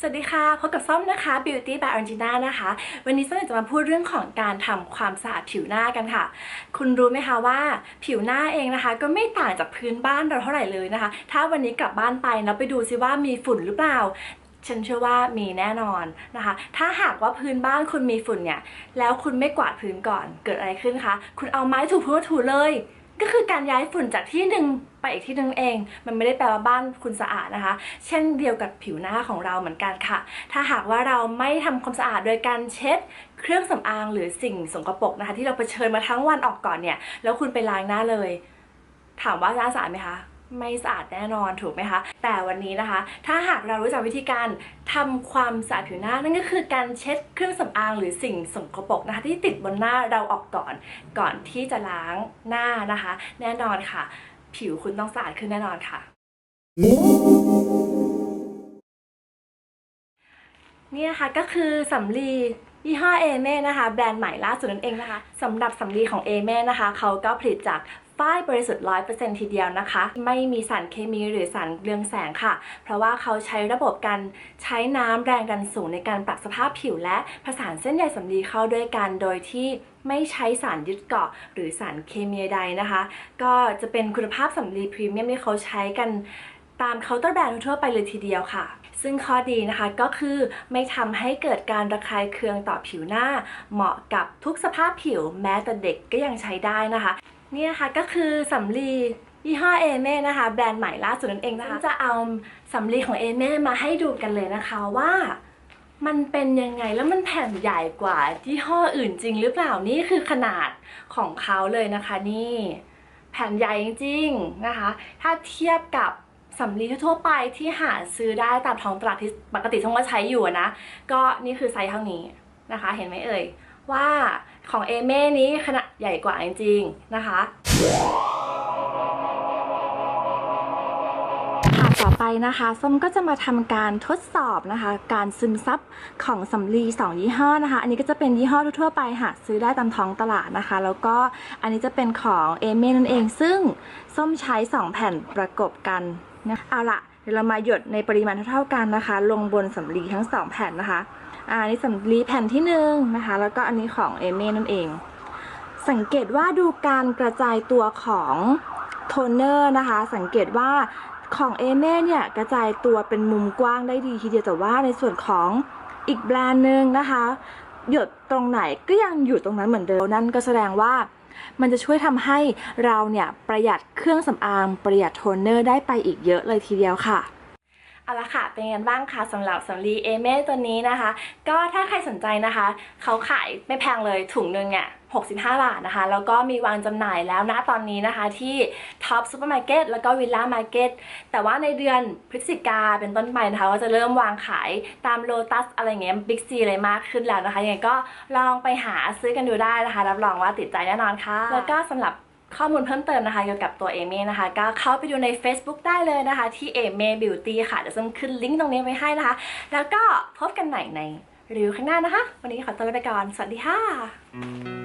สวัสดีค่ะพบกับส้มนะคะ Beauty by Argentina นะคะ วันนี้ส้มอยากจะมาพูดเรื่องของการทำความสะอาดผิวหน้ากันค่ะ คุณรู้ไหมคะว่าผิวหน้าเองนะคะ ก็ไม่ต่างจากพื้นบ้านเราเท่าไหร่เลยนะคะ ถ้าวันนี้กลับบ้านไปแล้วไปดูซิว่ามีฝุ่นหรือเปล่าฉันเชื่อว่ามีแน่นอนนะคะ ถ้าหากว่าพื้นบ้านคุณมีฝุ่นเนี่ย แล้วคุณไม่กวาดพื้นก่อน เกิดอะไรขึ้นคะ คุณเอาไม้ถูพื้นมาถูเลย ก็คือการย้ายฝุ่นจากที่หนึ่งไปอีกที่หนึ่งเอง มันไม่ได้แปลว่าบ้านคุณสะอาดนะคะ เช่นเดียวกับผิวหน้าของเราเหมือนกันค่ะ ถ้าหากว่าเราไม่ทำความสะอาดโดยการเช็ดเครื่องสำอางหรือสิ่งสกปรกนะคะ ที่เราเผชิญมาทั้งวันออกก่อนเนี่ย แล้วคุณไปล้างหน้าเลย ถามว่าหน้าสะอาดไหมคะ ไม่สะอาดแน่นอนถูกไหมคะ แต่วันนี้นะคะ ถ้าหากเรารู้จักวิธีการทำความสะอาดผิวหน้า นั่นก็คือการเช็ดเครื่องสำอางหรือสิ่งสกปรกนะคะ ที่ติดบนหน้าเราออกก่อนก่อนที่จะล้างหน้านะคะ แน่นอนค่ะ ผิวคุณต้องสะอาดขึ้นแน่นอนค่ะนี่นะคะก็คือสำลียี่ห้อเอเม่นะคะ แบรนด์ใหม่ล่าสุดนั่นเองนะคะสำหรับสำลีของเอเม่นะคะเขาก็ผลิตจาก ฝ้ายบริสุทธิ์ 100%ทีเดียวนะคะ ไม่มีสารเคมีหรือสารเรืองแสงค่ะ เพราะว่าเขาใช้ระบบการใช้น้ำแรงดันสูงในการปรับสภาพผิวและผสานเส้นใยสำลีเข้าด้วยกันโดยที่ไม่ใช้สารยึดเกาะหรือสารเคมีใดนะคะ ก็จะเป็นคุณภาพสำลีพรีเมียมที่เขาใช้กันตามเคาน์เตอร์แบรนด์ทั่วไปเลยทีเดียวค่ะ ซึ่งข้อดีนะคะก็คือไม่ทำให้เกิดการระคายเคืองต่อผิวหน้า เหมาะกับทุกสภาพผิวแม้แต่เด็กก็ยังใช้ได้นะคะ นี่นะคะก็คือสำลียี่ห้อเอเม่นะคะ แบรนด์ใหม่ล่าสุดนั่นเองนะคะจะเอาสำลีของเอเม่มาให้ดูกันเลยนะคะว่ามันเป็นยังไงแล้วมันแผ่นใหญ่กว่ายี่ห้ออื่นจริงหรือเปล่านี่คือขนาดของเขาเลยนะคะนี่ แผ่นใหญ่จริงๆนะคะ ถ้าเทียบกับสำลีทั่วไปที่หาซื้อได้ตามท้องตลาดที่ปกติท่องว่าใช้อยู่นะ ก็นี่คือไซส์เท่านี้นะคะ เห็นไหมเอ่ย ว่าของเอเม่นี้ขนาดใหญ่กว่าจริงๆนะคะต่อไปนะคะส้มก็จะมาทำการทดสอบนะคะ การซึมซับของสำลี2ยี่ห้อนะคะ อันนี้ก็จะเป็นยี่ห้อทั่วไปหาซื้อได้ตามท้องตลาดนะคะ แล้วก็อันนี้จะเป็นของเอเมนั่นเอง ซึ่งส้มใช้ 2 แผ่นประกบกันนะเอาละเดี๋ยวเรามาหยดในปริมาณเท่าๆกันนะคะ ลงบนสำลีทั้ง 2 แผ่นนะคะ อ่าอันนี้สำลีแผ่นที่หนึ่งนะคะ แล้วก็อันนี้ของเอเมนั่นเอง สังเกตว่าดูการกระจายตัวของโทนเนอร์นะคะ สังเกตว่าของเอเม่เนี่ยกระจายตัวเป็นมุมกว้างได้ดีทีเดียวแต่ว่าในส่วนของอีกแบรนด์หนึ่งนะคะ หยดตรงไหนก็ยังอยู่ตรงนั้นเหมือนเดิมนั่นก็แสดงว่ามันจะช่วยทำให้เราเนี่ยประหยัดเครื่องสำอางประหยัดโทนเนอร์ได้ไปอีกเยอะเลยทีเดียวค่ะ เอาละค่ะ เป็นยังไงบ้างคะสำหรับสำลีเอเม่ตัวนี้นะคะ ก็ถ้าใครสนใจนะคะ เขาขายไม่แพงเลยถุงหนึ่งเนี่ย65 บาทนะคะ แล้วก็มีวางจำหน่ายแล้วนะตอนนี้นะคะที่ท็อปซูเปอร์มาร์เก็ตแล้วก็วิลล่ามาร์เก็ตแต่ว่าในเดือนพฤศจิกาเป็นต้นไปนะคะ ก็จะเริ่มวางขายตามโลตัสอะไรเงี้ยบิ๊กซีอะไรมากขึ้นแล้วนะคะยังไงก็ลองไปหาซื้อกันดูได้นะคะ รับรองว่าติดใจแน่นอนค่ะ แล้วก็สำหรับ ข้อมูลเพิ่มเติมนะคะเกี่ยวกับตัวเอเม่นะคะ ก็เข้าไปดูใน Facebook ได้เลยนะคะ ที่เอเม่บิวตี้ค่ะ เดี๋ยวจะขึ้นลิงก์ตรงนี้ไว้ให้นะคะ แล้วก็พบกันใหม่ในรีวิวข้างหน้านะคะ วันนี้ขอตัวลาไปก่อน สวัสดีค่ะ